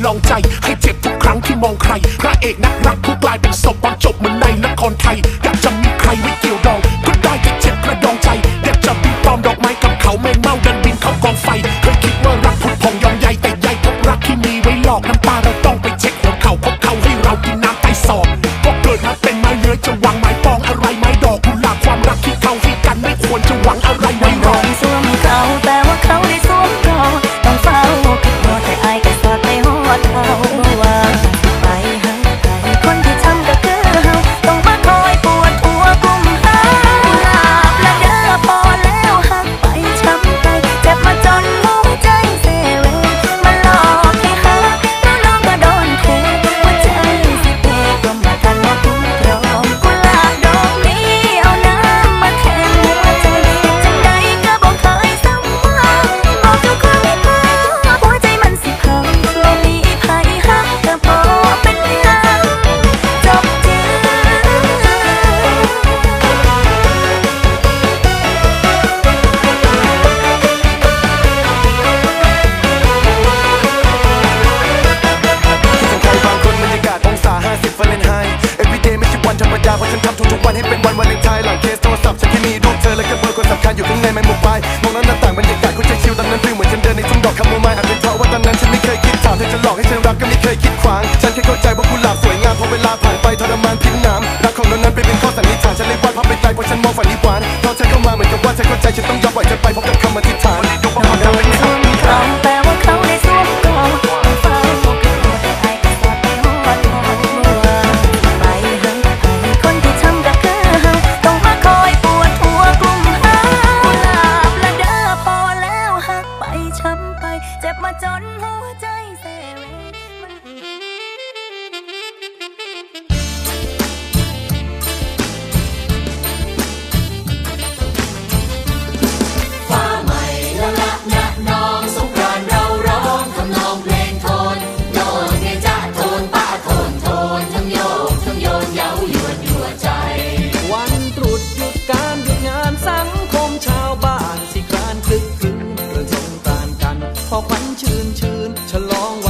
ให้เจ็บทุกครั้งที่มองใคร พระเอกนักรักผู้กลายเป็นศพตอนจบเหมือนในละครไทย อยากจะมีใครไว้เกี่ยวดอง ก็ได้แค่เจ็บกระดองใจ อยากจะบินตอมดอกไม้กับเขาแมงเม่าดันบินเข้ากองไฟ เคยคิดว่ารักพุดพองยอมใยแต่ใยพบรักที่มีไว้หลอกน้ำตาเราต้องไปเช็คหัวเข่าพบเขาให้เรากินน้ำไตสอบก็เกิดมาเป็นไม้เลื้อยจะวางไม้ปองอะไรไหล ในไม่มุมไปมองนั้นหน้าต่างบรรยากาศคุณใจชิลตอนนั้นฟีลเหมือนฉันเดินในทุ่งดอกคาโมไมล์อาจเป็นเพราะว่าตอนนั้นฉันไม่เคยคิดถามเธอจะหลอกให้ฉันรักก็ไม่เคยคิดขวาง ฉันแค่เข้าใจว่ากุหลาบสวยงามพอเวลาผ่านไปทรมานพิษน้ำรักของเรานั้นไปเป็นข้อสันนิษฐานฉันเลยวาดภาพไปไกลเพราะฉันมองฝันนี้หวานเพราะเธอเข้ามาเหมือนกับว่าฉันเข้าใจฉันต้องยอมปล่อยเธอไปพบกับคำอธิษฐาน ชื่นฉลองวัน